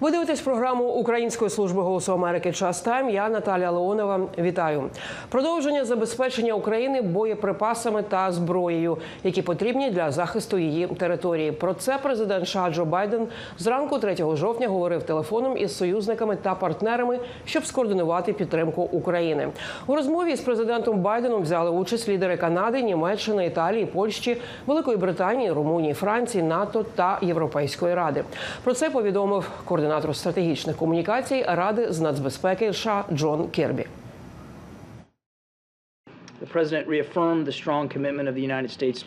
Ви дивитесь програму Української служби голосу Америки Час Тайм. Я Наталія Леонова. Вітаю. Продовження забезпечення України боєприпасами та зброєю, які потрібні для захисту її території. Про це президент США Джо Байден зранку 3 жовтня говорив телефоном із союзниками та партнерами, щоб скоординувати підтримку України. У розмові з президентом Байденом взяли участь лідери Канади, Німеччини, Італії, Польщі, Великої Британії, Румунії, Франції, НАТО та Європейської ради. Про це повідомив координатор стратегічних комунікацій Ради з нацбезпеки США Джон Кербі.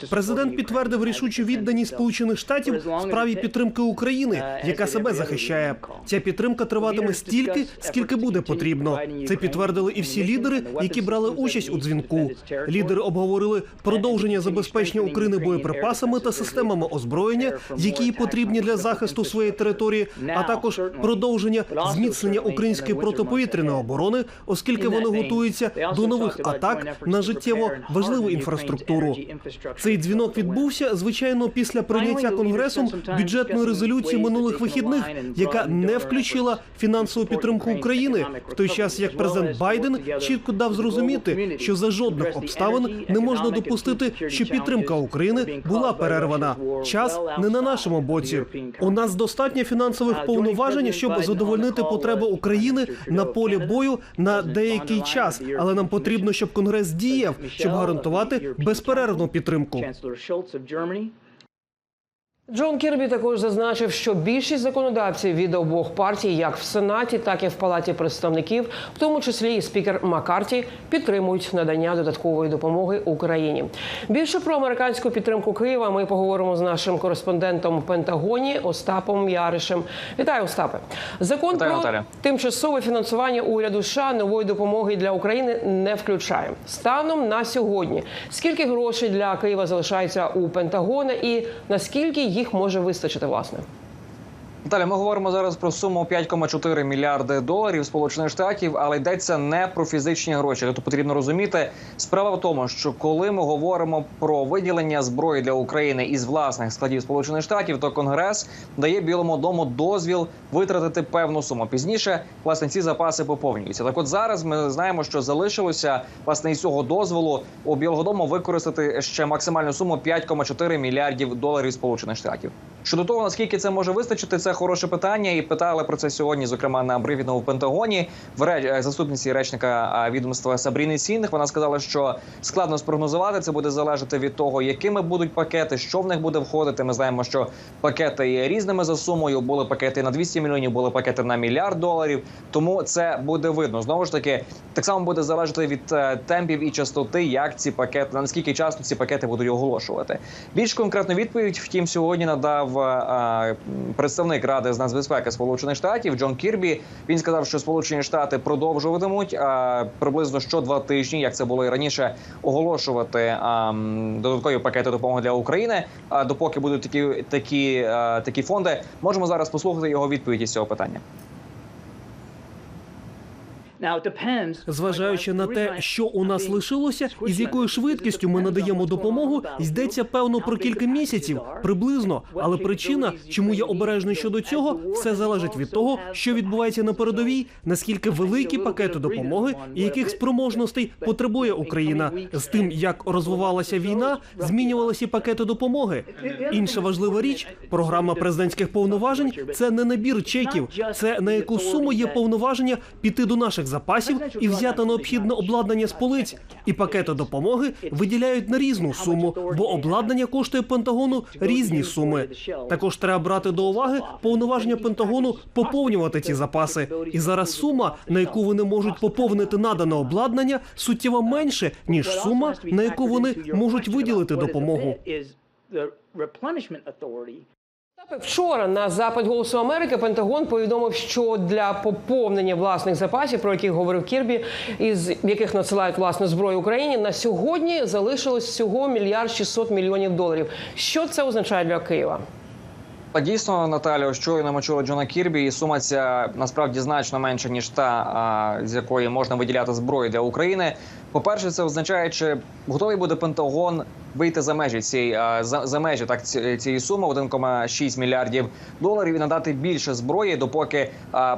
Президент підтвердив рішучу відданість Сполучених Штатів справі підтримки України, яка себе захищає. Ця підтримка триватиме стільки, скільки буде потрібно. Це підтвердили і всі лідери, які брали участь у дзвінку. Лідери обговорили продовження забезпечення України боєприпасами та системами озброєння, які їй потрібні для захисту своєї території, а також продовження зміцнення української протиповітряної оборони, оскільки вони готуються до нових атак на життєво важливу інфраструктуру. Цей дзвінок відбувся звичайно після прийняття конгресом бюджетної резолюції минулих вихідних, яка не включила фінансову підтримку України, в той час як президент Байден чітко дав зрозуміти, що за жодних обставин не можна допустити, що підтримка України була перервана. Час не на нашому боці. У нас достатньо фінансових повноважень, щоб задовольнити потреби України на полі бою на деякий час, але нам потрібно, щоб конгрес діяв, щоб гарантувати безперервну підтримку. Джон Кірбі також зазначив, що більшість законодавців від обох партій, як в Сенаті, так і в Палаті представників, в тому числі і спікер Маккарті, підтримують надання додаткової допомоги Україні. Більше про американську підтримку Києва ми поговоримо з нашим кореспондентом в Пентагоні Остапом Яришем. Вітаю, Остапе. Закон Вітаю, про Наталя. тимчасове фінансування уряду США нової допомоги для України не включає. Станом на сьогодні скільки грошей для Києва залишається у Пентагона і наскільки їх може вистачити власне? Далі ми говоримо зараз про суму 5,4 мільярди доларів Сполучених Штатів, але йдеться не про фізичні гроші. Тобто потрібно розуміти, справа в тому, що коли ми говоримо про виділення зброї для України із власних складів Сполучених Штатів, то Конгрес дає Білому дому дозвіл витратити певну суму. Пізніше власне ці запаси поповнюються. Так, от зараз ми знаємо, що залишилося власне із цього дозволу у Білого дому використати ще максимальну суму 5,4 мільярдів доларів Сполучених Штатів. Щодо того, наскільки це може вистачити, це хороше питання, і питали про це сьогодні, зокрема на брифінгу в Пентагоні. В ре- заступниці речника відомства Сабріни Сінних вона сказала, що складно спрогнозувати. Це буде залежати від того, якими будуть пакети, що в них буде входити. Ми знаємо, що пакети є різними за сумою. Були пакети на 200 мільйонів, були пакети на мільярд доларів. Тому це буде видно. Знову ж таки, так само буде залежати від е, темпів і частоти, як ці пакети, наскільки часто ці пакети будуть оголошувати. Більш конкретну відповідь, втім, сьогодні надав е, представник Ради з нацбезпеки Сполучених Штатів Джон Кірбі. Він сказав, що Сполучені Штати продовжуватимуть е, приблизно що два тижні, як це було і раніше, оголошувати е, додаткові пакети допомоги для України. А допоки будуть такі такі, такі фонди, можемо зараз послухати його відповіді з цього питання. Зважаючи на те, що у нас лишилося, і з якою швидкістю ми надаємо допомогу, йдеться певно про кілька місяців приблизно. Але причина, чому я обережний щодо цього, все залежить від того, що відбувається на передовій, наскільки великі пакети допомоги і яких спроможностей потребує Україна. З тим, як розвивалася війна, змінювалися пакети допомоги. Інша важлива річ програма президентських повноважень це не набір чеків, це на яку суму є повноваження піти до наших запасів і взяти необхідне обладнання з полиць. І пакети допомоги виділяють на різну суму, бо обладнання коштує Пентагону різні суми. Також треба брати до уваги повноваження Пентагону поповнювати ці запаси. І зараз сума, на яку вони можуть поповнити надане обладнання, суттєво менше ніж сума, на яку вони можуть виділити допомогу. Вчора на запит голосу Америки Пентагон повідомив, що для поповнення власних запасів, про які говорив Кірбі, із яких надсилають власне зброю Україні, на сьогодні залишилось всього мільярд 600 мільйонів доларів. Що це означає для Києва? Дійсно, Наталю, щойно ми чули Джона Кірбі, і сума ця насправді значно менша ніж та, з якої можна виділяти зброю для України. По перше, це означає, чи готовий буде Пентагон вийти за межі цієї за, за межі так цієї суми 1,6 мільярдів доларів і надати більше зброї, допоки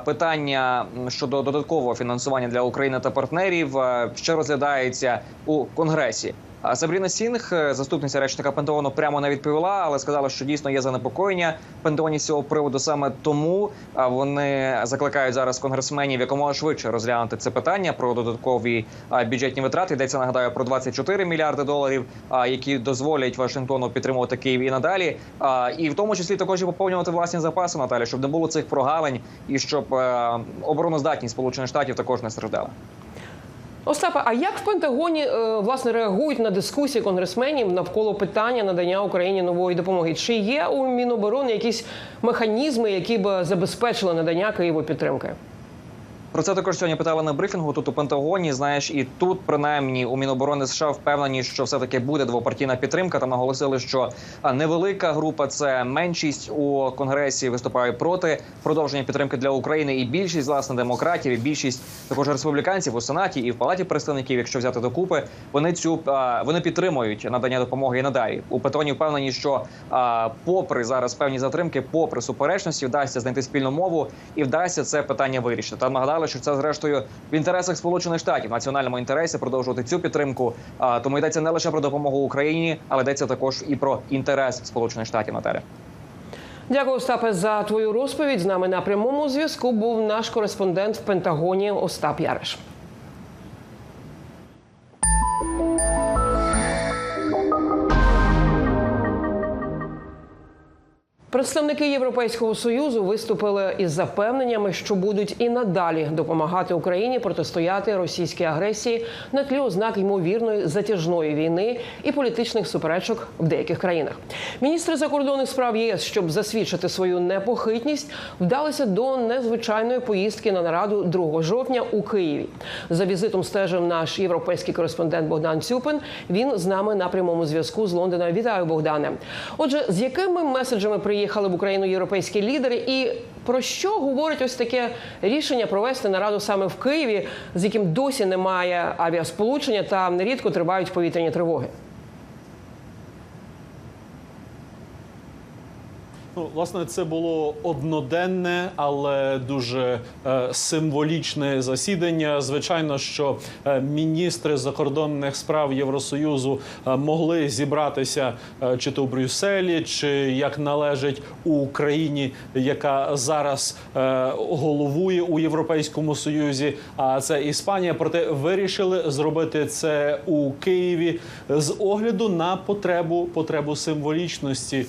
питання щодо додаткового фінансування для України та партнерів ще розглядається у конгресі. Сабріна Сінг, е, заступниця речника Пентагону, прямо не відповіла, але сказала, що дійсно є занепокоєння Пентагоні з цього приводу. Саме тому вони закликають зараз конгресменів якомога швидше розглянути це питання про додаткові бюджетні витрати. Йдеться нагадаю про 24 мільярди доларів, які дозволять Вашингтону підтримувати Київ і надалі. І в тому числі також і поповнювати власні запаси Наталі, щоб не було цих прогалень і щоб е, обороноздатність Сполучених Штатів також не страждала. Остапе, а як в Пентагоні е, власне реагують на дискусії конгресменів навколо питання надання Україні нової допомоги? Чи є у Міноборони якісь механізми, які б забезпечили надання Києву підтримки? Про це також сьогодні питали на брифінгу. Тут у Пентагоні. Знаєш, і тут принаймні у Міноборони США впевнені, що все таки буде двопартійна підтримка. Там наголосили, що невелика група це меншість у конгресі виступає проти продовження підтримки для України. І більшість власне демократів, і більшість також республіканців у сенаті і в палаті представників, якщо взяти докупи, вони цю вони підтримують надання допомоги і надалі. У Петроні впевнені, що попри зараз певні затримки, попри суперечності, вдасться знайти спільну мову і вдасться це питання вирішити. Там нагадали, що це зрештою в інтересах Сполучених Штатів, національному інтересі продовжувати цю підтримку. Тому йдеться не лише про допомогу Україні, але йдеться також і про інтерес Сполучених Штатів Наталя. Дякую, Остапе, за твою розповідь. З нами на прямому зв'язку був наш кореспондент в Пентагоні Остап Яриш. Представники Європейського союзу виступили із запевненнями, що будуть і надалі допомагати Україні протистояти російській агресії на тлі ознак ймовірної затяжної війни і політичних суперечок в деяких країнах. Міністри закордонних справ ЄС, щоб засвідчити свою непохитність, вдалися до незвичайної поїздки на нараду 2 жовтня у Києві. За візитом стежив наш європейський кореспондент Богдан Цюпин. Він з нами на прямому зв'язку з Лондона. Вітаю, Богдане. Отже, з якими меседжами приїхали в Україну європейські лідери, і про що говорить ось таке рішення провести нараду саме в Києві, з яким досі немає авіасполучення та нерідко тривають повітряні тривоги? Ну, власне, це було одноденне, але дуже е, символічне засідання. Звичайно, що е, міністри закордонних справ Євросоюзу е, могли зібратися е, чи то в Брюсселі, чи як належить у країні, яка зараз е, головує у Європейському Союзі. А це Іспанія. Проте вирішили зробити це у Києві з огляду на потребу потребу символічності е,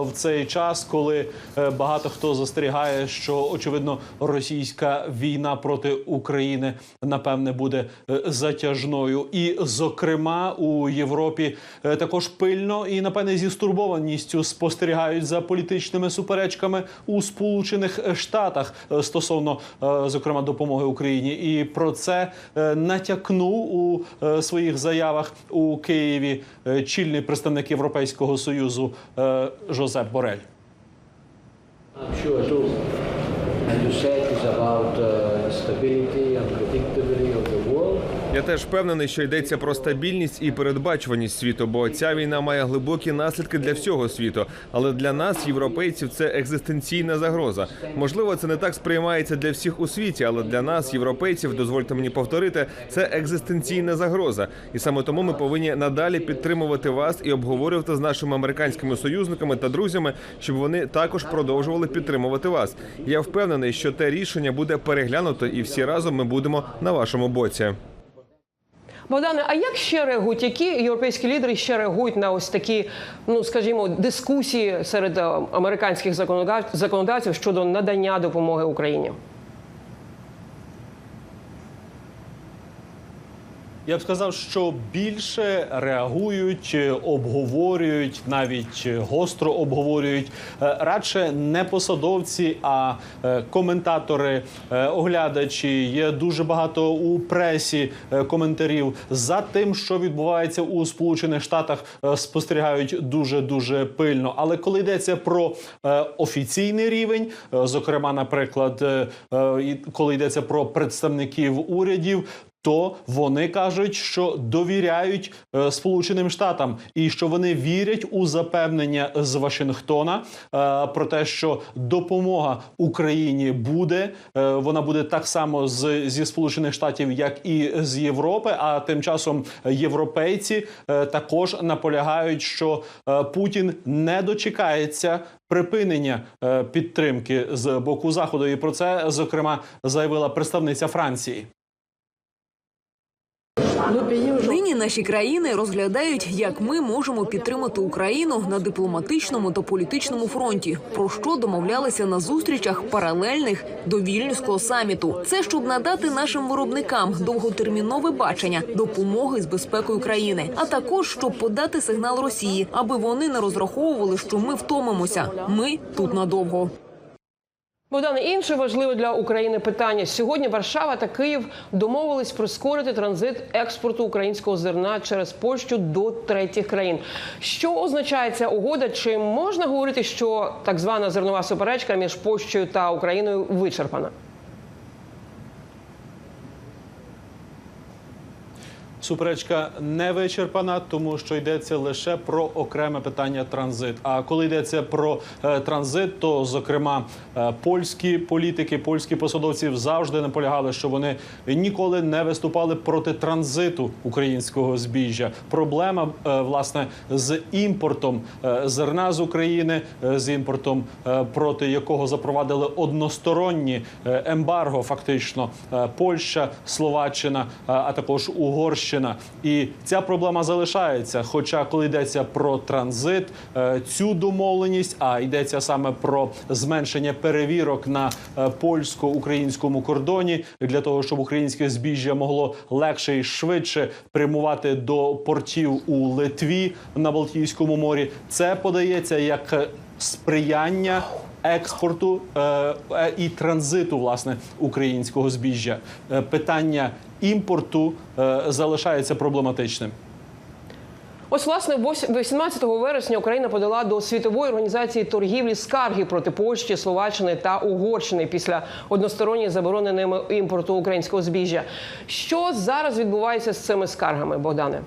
в цей час, коли е, багато хто застерігає, що очевидно російська війна проти України напевне буде е, затяжною, і зокрема у Європі е, також пильно і напевне зі стурбованістю спостерігають за політичними суперечками у Сполучених Штатах стосовно зокрема допомоги Україні, і про це натякнув у своїх заявах у Києві чільний представник Європейського союзу Жозеп Борель. I'm sure too. And you said it's about uh, stability Я теж впевнений, що йдеться про стабільність і передбачуваність світу, бо ця війна має глибокі наслідки для всього світу. Але для нас, європейців, це екзистенційна загроза. Можливо, це не так сприймається для всіх у світі, але для нас, європейців, дозвольте мені повторити, це екзистенційна загроза. І саме тому ми повинні надалі підтримувати вас і обговорювати з нашими американськими союзниками та друзями, щоб вони також продовжували підтримувати вас. Я впевнений, що те рішення буде переглянуто, і всі разом ми будемо на вашому боці. Богдане, а як ще реагують? Які європейські лідери ще реагують на ось такі, ну скажімо, дискусії серед е, американських законодав- законодавців щодо надання допомоги Україні? Я б сказав, що більше реагують, е, обговорюють, навіть е, гостро обговорюють е, радше не посадовці, а коментатори, оглядачі. Є дуже багато у пресі коментарів за тим, що відбувається у Сполучених Штатах, спостерігають дуже дуже пильно. Але коли йдеться про офіційний рівень, зокрема, наприклад, коли йдеться про представників урядів, то вони кажуть, що довіряють е, Сполученим Штатам і що вони вірять у запевнення з Вашингтона е, про те, що допомога Україні буде. Е, вона буде так само з зі Сполучених Штатів, як і з Європи. А тим часом європейці е, також наполягають, що е, Путін не дочекається припинення е, підтримки з боку заходу. І про це зокрема заявила представниця Франції. Нині наші країни розглядають, як ми можемо підтримати Україну на дипломатичному та політичному фронті, про що домовлялися на зустрічах паралельних до вільнюського саміту. Це щоб надати нашим виробникам довготермінове бачення допомоги з безпекою країни, а також щоб подати сигнал Росії, аби вони не розраховували, що ми втомимося. Ми тут надовго. Богдане, інше важливе для України питання. Сьогодні Варшава та Київ домовились прискорити транзит експорту українського зерна через Польщу до третіх країн. Що означає ця угода? Чи можна говорити, що так звана зернова суперечка між Польщею та Україною вичерпана? Суперечка не вичерпана, тому що йдеться лише про окреме питання транзит. А коли йдеться про е, транзит, то зокрема е, польські політики, польські посадовці завжди наполягали, що вони ніколи не виступали проти транзиту українського збіжжя. Проблема е, власне з імпортом е, зерна з України, е, з імпортом, е, проти якого запровадили односторонні е, ембарго, фактично е, Польща, Словаччина, е, а також Угорщина. І ця проблема залишається. Хоча, коли йдеться про транзит, е, цю домовленість, а йдеться саме про зменшення перевірок на е, польсько-українському кордоні для того, щоб українське збіжжя могло легше і швидше прямувати до портів у Литві на Балтійському морі. Це подається як сприяння експорту е, е, і транзиту власне українського збіжжя. Е, питання імпорту залишається проблематичним. Ось власне 18 вересня Україна подала до світової організації торгівлі скарги проти Польщі, Словаччини та Угорщини після односторонньої заборони ними імпорту українського збіжжя. Що зараз відбувається з цими скаргами, Богдане?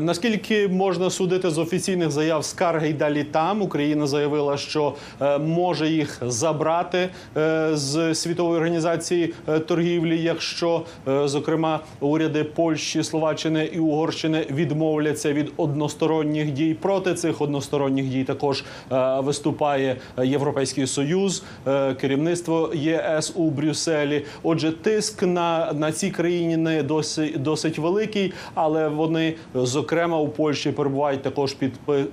Наскільки можна судити з офіційних заяв скарги й далі там, Україна заявила, що е, може їх забрати е, з світової організації е, торгівлі, якщо е, зокрема уряди Польщі, Словаччини і Угорщини відмовляться від односторонніх дій. Проти цих односторонніх дій також е, виступає Європейський Союз, е, керівництво ЄС у Брюсселі. Отже, тиск на, на ці країни досить досить великий, але вони зокрема у Польщі перебувають також під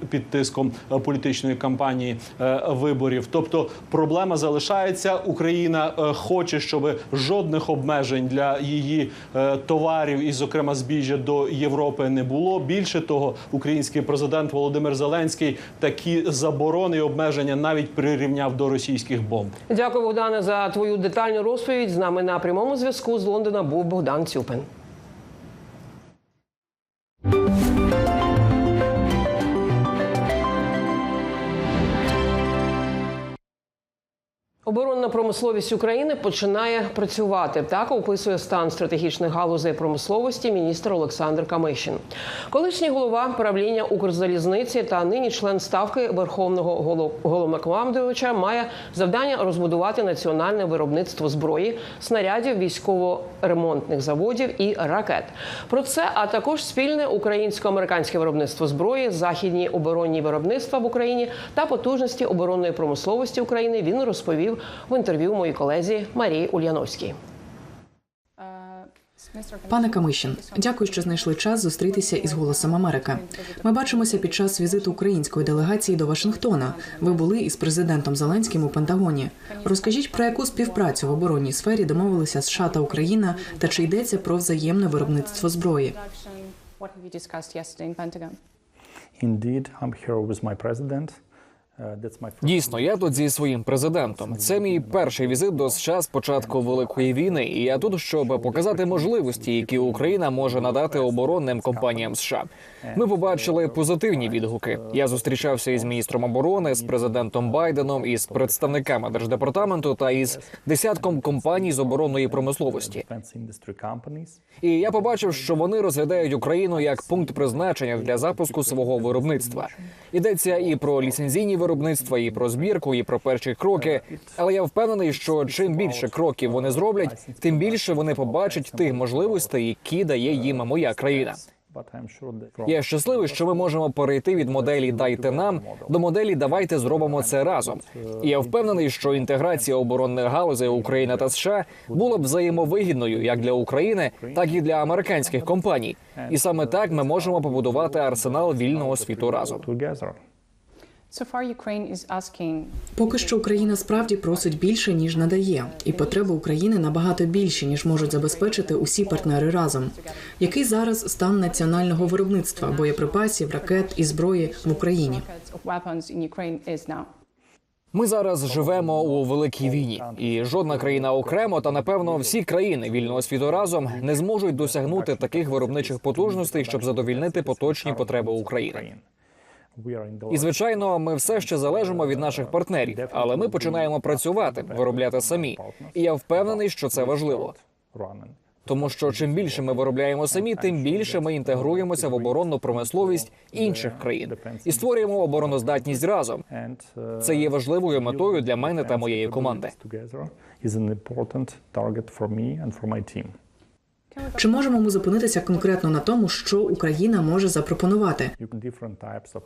під тиском е, політичної кампанії е, виборів. Тобто проблема залишається. Україна е, хоче, щоб жодних обмежень для її товарів і, зокрема, збіжжя до Європи не було. Більше того, український президент Володимир Зеленський такі заборони і обмеження навіть прирівняв до російських бомб. Дякую, Богдане, за твою детальну розповідь. З нами на прямому зв'язку з Лондона був Богдан Цюпин. Оборонна промисловість України починає працювати. Так описує стан стратегічних галузей промисловості міністр Олександр Камишин. Колишній голова правління Укрзалізниці та нині член ставки Верховного голов- головнокомандувача має завдання розбудувати національне виробництво зброї, снарядів, військово-ремонтних заводів і ракет. Про це, а також спільне українсько-американське виробництво зброї, західні оборонні виробництва в Україні та потужності оборонної промисловості України. Він розповів в інтерв'ю моїй колезі Марії Ульяновській. Пане Камишин, дякую, що знайшли час зустрітися із голосом Америки. Ми бачимося під час візиту української делегації до Вашингтона. Ви були із президентом Зеленським у Пентагоні. Розкажіть про яку співпрацю в оборонній сфері домовилися США та Україна, та чи йдеться про взаємне виробництво зброї? Indeed, I'm here with my president. Дійсно, я тут зі своїм президентом. Це мій перший візит до США з початку великої війни, і я тут, щоб показати можливості, які Україна може надати оборонним компаніям США. Ми побачили позитивні відгуки. Я зустрічався із міністром оборони, з президентом Байденом, із представниками держдепартаменту та із десятком компаній з оборонної промисловості. І я побачив, що вони розглядають Україну як пункт призначення для запуску свого виробництва. Йдеться і про ліцензійні виробництва, і про збірку, і про перші кроки. Але я впевнений, що чим більше кроків вони зроблять, тим більше вони побачать тих можливостей, які дає їм моя країна. Я щасливий, що ми можемо перейти від моделі Дайте нам до моделі Давайте зробимо це разом. Я впевнений, що інтеграція оборонних галузей України та США була б взаємовигідною як для України, так і для американських компаній. І саме так ми можемо побудувати арсенал вільного світу разом. Поки що Україна справді просить більше ніж надає, і потреби України набагато більші ніж можуть забезпечити усі партнери разом. Який зараз стан національного виробництва боєприпасів, ракет і зброї в Україні? Ми зараз живемо у великій війні, і жодна країна окремо, та напевно всі країни вільного світу разом не зможуть досягнути таких виробничих потужностей, щоб задовільнити поточні потреби України. І звичайно, ми все ще залежимо від наших партнерів, але ми починаємо працювати, виробляти самі. І я впевнений, що це важливо. Тому що чим більше ми виробляємо самі, тим більше ми інтегруємося в оборонну промисловість інших країн і створюємо обороноздатність разом. Це є важливою метою для мене та моєї команди. Чи можемо ми зупинитися конкретно на тому, що Україна може запропонувати?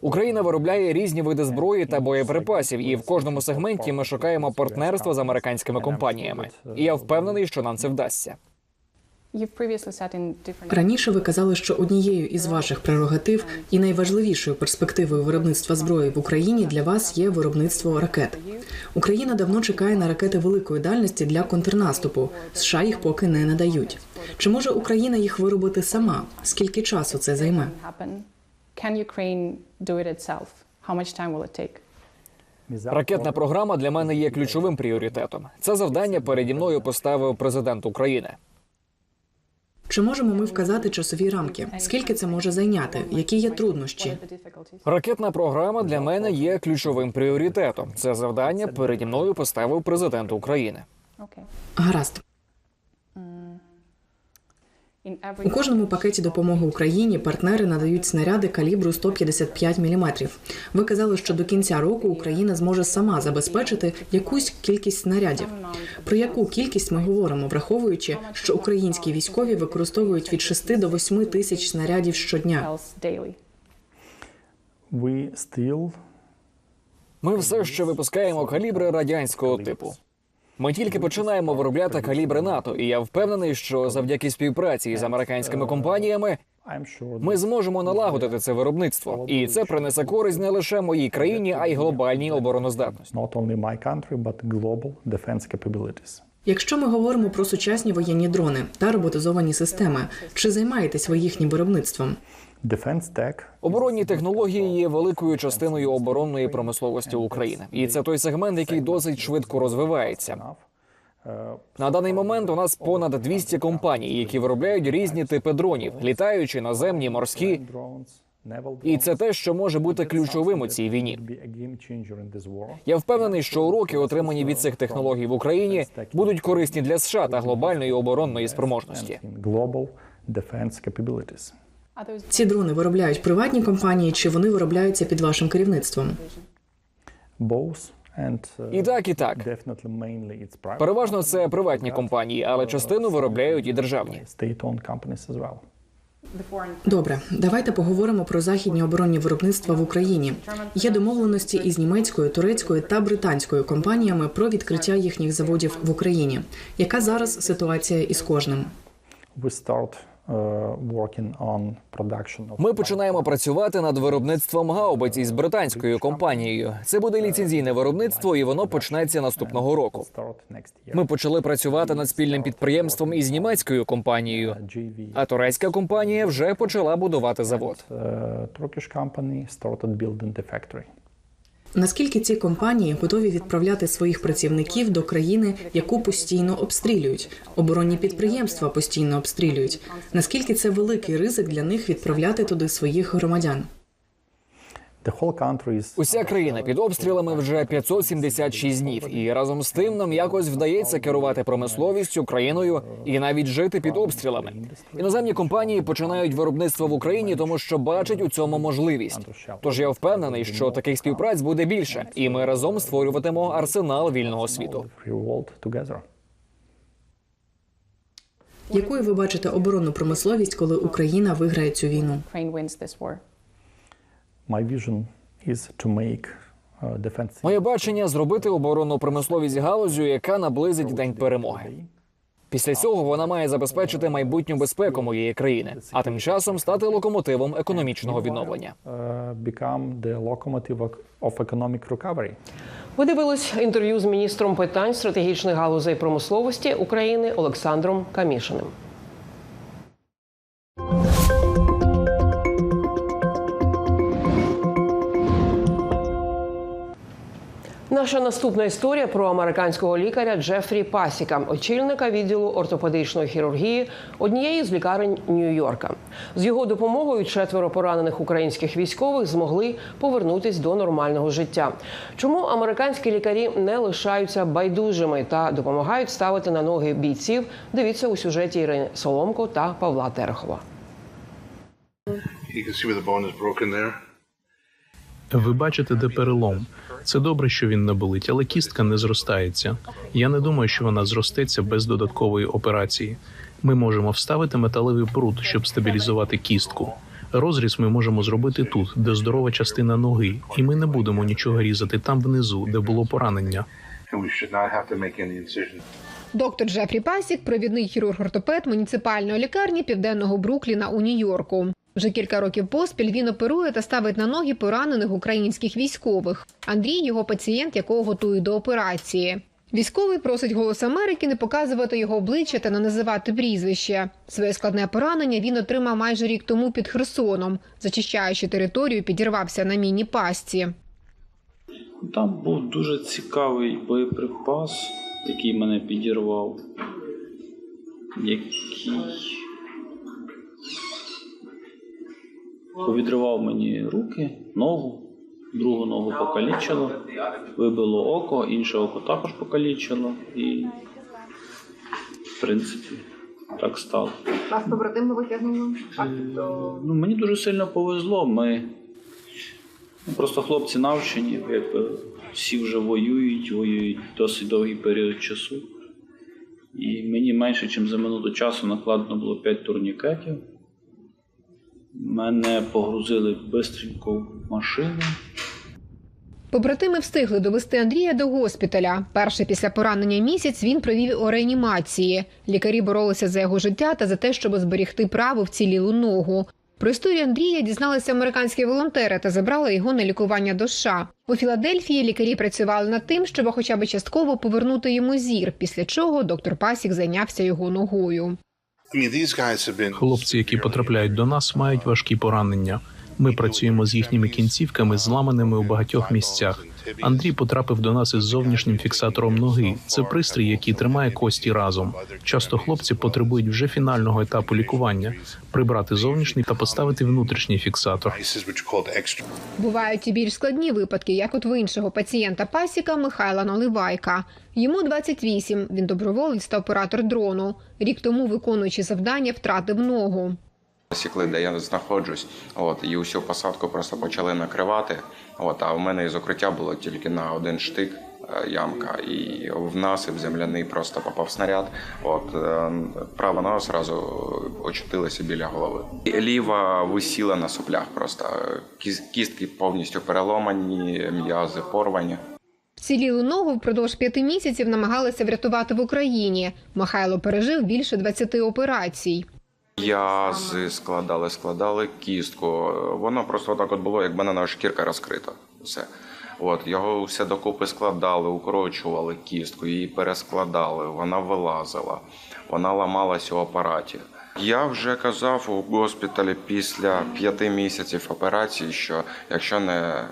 Україна виробляє різні види зброї та боєприпасів, і в кожному сегменті ми шукаємо партнерство з американськими компаніями. І я впевнений, що нам це вдасться. Раніше ви казали, що однією із ваших прерогатив і найважливішою перспективою виробництва зброї в Україні для вас є виробництво ракет. Україна давно чекає на ракети великої дальності для контрнаступу. США їх поки не надають. Чи може Україна їх виробити сама? Скільки часу це займе? Ракетна програма для мене є ключовим пріоритетом. Це завдання переді мною поставив президент України. Чи можемо ми вказати часові рамки? Скільки це може зайняти? Які є труднощі? Ракетна програма для мене є ключовим пріоритетом. Це завдання переді мною поставив президент України. Гаразд. У кожному пакеті допомоги Україні партнери надають снаряди калібру 155 мм. Ви казали, що до кінця року Україна зможе сама забезпечити якусь кількість снарядів. Про яку кількість ми говоримо, враховуючи, що українські військові використовують від 6 до 8 тисяч снарядів щодня? Ми все ще випускаємо калібри радянського типу. Ми тільки починаємо виробляти калібри НАТО, і я впевнений, що завдяки співпраці з американськими компаніями ми зможемо налагодити це виробництво, і це принесе користь не лише моїй країні, а й глобальній обороноздатності. Якщо ми говоримо про сучасні воєнні дрони та роботизовані системи, чи займаєтесь ви їхнім виробництвом? Оборонні технології є великою частиною оборонної промисловості України, і це той сегмент, який досить швидко розвивається. На даний момент у нас понад 200 компаній, які виробляють різні типи дронів, літаючі, наземні, морські. І це те, що може бути ключовим у цій війні. Я впевнений, що уроки, отримані від цих технологій в Україні, будуть корисні для США та глобальної оборонної спроможності. Ці дрони виробляють приватні компанії, чи вони виробляються під вашим керівництвом? Both uh, І так, і так. Переважно це приватні компанії, але частину виробляють і державні. Добре, давайте поговоримо про західні оборонні виробництва в Україні. Є домовленості із німецькою, турецькою та британською компаніями про відкриття їхніх заводів в Україні. Яка зараз ситуація із кожним? We working on production Ми починаємо працювати над виробництвом гаубиць із британською компанією. Це буде ліцензійне виробництво, і воно почнеться наступного року. Ми почали працювати над спільним підприємством із німецькою компанією. GV А турецька компанія вже почала будувати завод. Наскільки ці компанії готові відправляти своїх працівників до країни, яку постійно обстрілюють? Оборонні підприємства постійно обстрілюють. Наскільки це великий ризик для них відправляти туди своїх громадян? Уся країна під обстрілами вже 576 днів, і разом з тим нам якось вдається керувати промисловістю країною і навіть жити під обстрілами. Іноземні компанії починають виробництво в Україні, тому що бачать у цьому можливість. Тож я впевнений, що таких співпраць буде більше, і ми разом створюватимо арсенал вільного світу. Якою ви бачите оборонну промисловість, коли Україна виграє цю війну? My vision is to make uh, defense Моє бачення зробити оборонну промисловість галузю, яка наблизить день перемоги. Після цього вона має забезпечити майбутню безпеку моєї країни, а тим часом стати локомотивом економічного відновлення. uh, become the locomotive of economic recovery. Ви дивились інтерв'ю з міністром питань стратегічних галузей промисловості України Олександром Камішиним. Наша наступна історія про американського лікаря Джефрі Пасіка, очільника відділу ортопедичної хірургії однієї з лікарень Нью-Йорка. З його допомогою четверо поранених українських військових змогли повернутись до нормального життя. Чому американські лікарі не лишаються байдужими та допомагають ставити на ноги бійців? Дивіться у сюжеті Ірини Соломко та Павла Терехова. Ви бачите, де перелом. Це добре, що він не болить, але кістка не зростається. Я не думаю, що вона зростеться без додаткової операції. Ми можемо вставити металевий прут, щоб стабілізувати кістку. Розріз ми можемо зробити тут, де здорова частина ноги, і ми не будемо нічого різати там внизу, де було поранення. Доктор Джефрі Пасік, провідний хірург-ортопед муніципальної лікарні південного Брукліна у Нью-Йорку. Вже кілька років поспіль він оперує та ставить на ноги поранених українських військових. Андрій його пацієнт, якого готують до операції. Військовий просить голос Америки не показувати його обличчя та не називати прізвище. Своє складне поранення він отримав майже рік тому під Херсоном. Зачищаючи територію, підірвався на міні пастці. Там був дуже цікавий боєприпас, який мене підірвав, який повідривав мені руки, ногу, другу ногу покалічило, вибило око, інше око також покалічило і, в принципі, так стало. Вас побратими витягнули? Ну, мені дуже сильно повезло. Ми ну, просто хлопці навчені, якби всі вже воюють, воюють досить довгий період часу. І мені менше, ніж за минуту часу накладено було 5 турнікетів. Мене погрузили бистренько в машину. Побратими встигли довести Андрія до госпіталя. Перший після поранення місяць він провів у реанімації. Лікарі боролися за його життя та за те, щоб зберігти право вцілілу ногу. Про історію Андрія дізналися американські волонтери та забрали його на лікування до США. У Філадельфії лікарі працювали над тим, щоб хоча б частково повернути йому зір, після чого доктор Пасік зайнявся його ногою. Хлопці, які потрапляють до нас, мають важкі поранення. Ми працюємо з їхніми кінцівками, зламаними у багатьох місцях. Андрій потрапив до нас із зовнішнім фіксатором ноги. Це пристрій, який тримає кості разом. Часто хлопці потребують вже фінального етапу лікування прибрати зовнішній та поставити внутрішній фіксатор. Бувають і більш складні випадки, як от в іншого пацієнта Пасіка Михайла Наливайка. Йому 28, Він доброволець та оператор дрону. Рік тому, виконуючи завдання, втратив ногу. Сікли, де я знаходжусь, от і усю посадку просто почали накривати. От а в мене із укриття було тільки на один штик е, ямка, і в насип земляний просто попав снаряд. От е, права нога зразу очутилася біля голови. Ліва висіла на соплях. Просто Кіс- кістки повністю переломані, м'язи порвані. Вцілілу ногу впродовж п'яти місяців намагалися врятувати в Україні. Михайло пережив більше 20 операцій. Язи складали, складали кістку. Воно просто так от було, як бананова шкірка розкрита. Все. От, його все докупи складали, укорочували кістку, її перескладали, вона вилазила, вона ламалась у апараті. Я вже казав у госпіталі після п'яти місяців операції, що якщо не,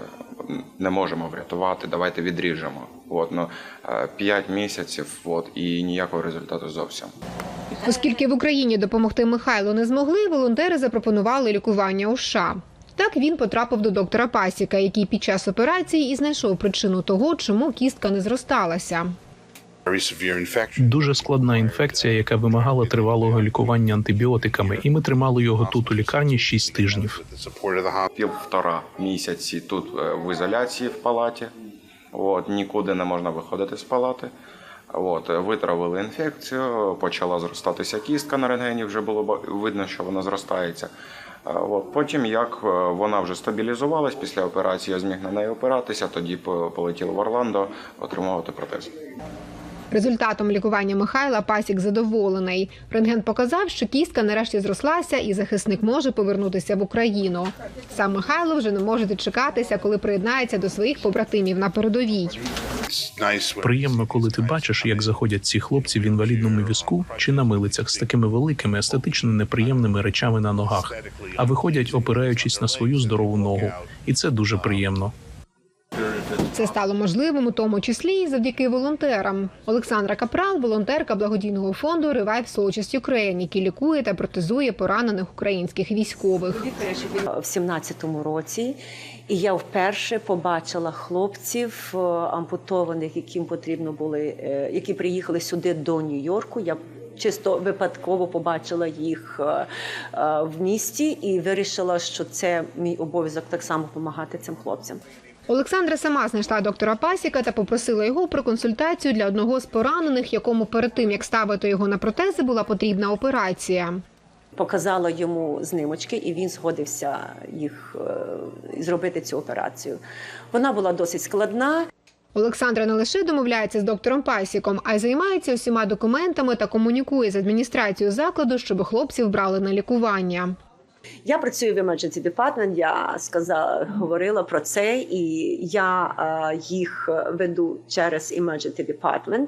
не можемо врятувати, давайте відріжемо. От, ну, е, п'ять місяців от, і ніякого результату зовсім. Оскільки в Україні допомогти Михайлу не змогли, волонтери запропонували лікування у США. Так він потрапив до доктора Пасіка, який під час операції і знайшов причину того, чому кістка не зросталася. Дуже складна інфекція, яка вимагала тривалого лікування антибіотиками, і ми тримали його тут у лікарні 6 тижнів. Півтора місяці тут е, в ізоляції в палаті. От, нікуди не можна виходити з палати. От, е, витравили інфекцію, почала зростатися кістка на рентгені, вже було видно, що вона зростається. Е, От, потім, як вона вже стабілізувалась після операції, я зміг на неї опиратися, тоді по- полетів в Орландо отримувати протез. Результатом лікування Михайла Пасік задоволений. Рентген показав, що кістка нарешті зрослася, і захисник може повернутися в Україну. Сам Михайло вже не може дочекатися, коли приєднається до своїх побратимів на передовій. Приємно, коли ти бачиш, як заходять ці хлопці в інвалідному візку чи на милицях з такими великими естетично неприємними речами на ногах, а виходять, опираючись на свою здорову ногу, і це дуже приємно. Це стало можливим у тому числі і завдяки волонтерам. Олександра Капрал, волонтерка благодійного фонду Revive Soldiers Ukraine, який лікує та протезує поранених українських військових. в 17-му році, і я вперше побачила хлопців е, ампутованих, яким потрібно були, е, які приїхали сюди до Нью-Йорку. Я чисто випадково побачила їх е, в місті і вирішила, що це мій обов'язок так само допомагати цим хлопцям. Олександра сама знайшла доктора Пасіка та попросила його про консультацію для одного з поранених, якому перед тим як ставити його на протези, була потрібна операція. Показала йому знимочки, і він згодився їх е, зробити цю операцію. Вона була досить складна. Олександра не лише домовляється з доктором Пасіком, а й займається усіма документами та комунікує з адміністрацією закладу, щоб хлопців брали на лікування. Я працюю в emergency department, Я сказала, говорила про це, і я е, їх веду через emergency department,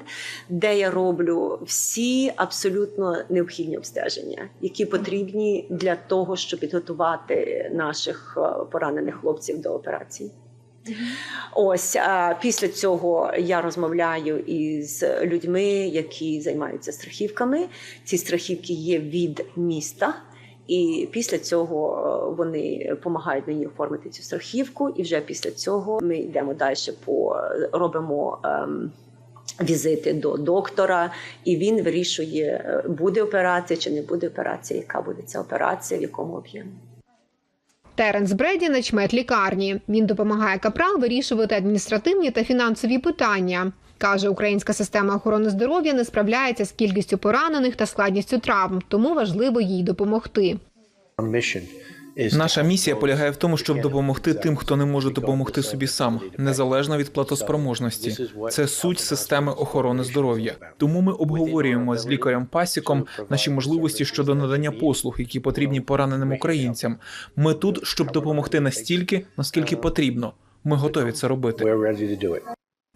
де я роблю всі абсолютно необхідні обстеження, які потрібні для того, щоб підготувати наших е, поранених хлопців до операції. Ось а після цього я розмовляю із людьми, які займаються страхівками. Ці страхівки є від міста. І після цього е, вони допомагають мені оформити цю страхівку. І вже після цього ми йдемо далі по робимо ем, візити до доктора, і він вирішує, е, буде операція чи не буде операція, яка буде ця операція, в якому об'ємі. Теренс Бреді начмет лікарні. Він допомагає капрал вирішувати адміністративні та фінансові питання. Каже, українська система охорони здоров'я не справляється з кількістю поранених та складністю травм, тому важливо їй допомогти. Наша місія полягає в тому, щоб допомогти тим, хто не може допомогти собі сам, незалежно від платоспроможності. Це суть системи охорони здоров'я. Тому ми обговорюємо з лікарем Пасіком наші можливості щодо надання послуг, які потрібні пораненим українцям. Ми тут, щоб допомогти настільки, наскільки потрібно. Ми готові це робити.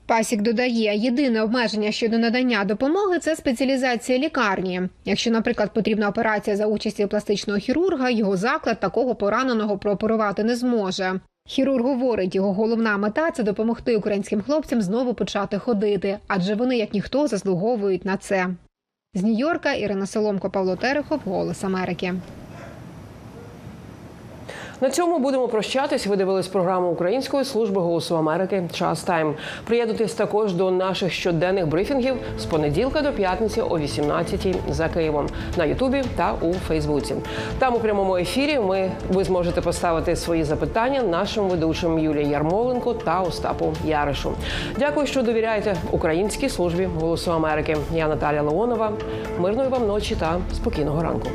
Пасік додає, єдине обмеження щодо надання допомоги це спеціалізація лікарні. Якщо, наприклад, потрібна операція за участі пластичного хірурга, його заклад такого пораненого прооперувати не зможе. Хірург говорить, його головна мета це допомогти українським хлопцям знову почати ходити, адже вони, як ніхто, заслуговують на це. З Нью-Йорка Ірина Соломко, Павло Терехов, Голос Америки. На цьому будемо прощатись. Ви дивились програму Української служби голосу Америки. Час тайм. Приєднуйтесь також до наших щоденних брифінгів з понеділка до п'ятниці о 18 за Києвом на Ютубі та у Фейсбуці. Там у прямому ефірі ми ви зможете поставити свої запитання нашим ведучим Юлії Ярмоленко та Остапу Яришу. Дякую, що довіряєте Українській службі голосу Америки. Я Наталя Леонова. Мирної вам ночі та спокійного ранку.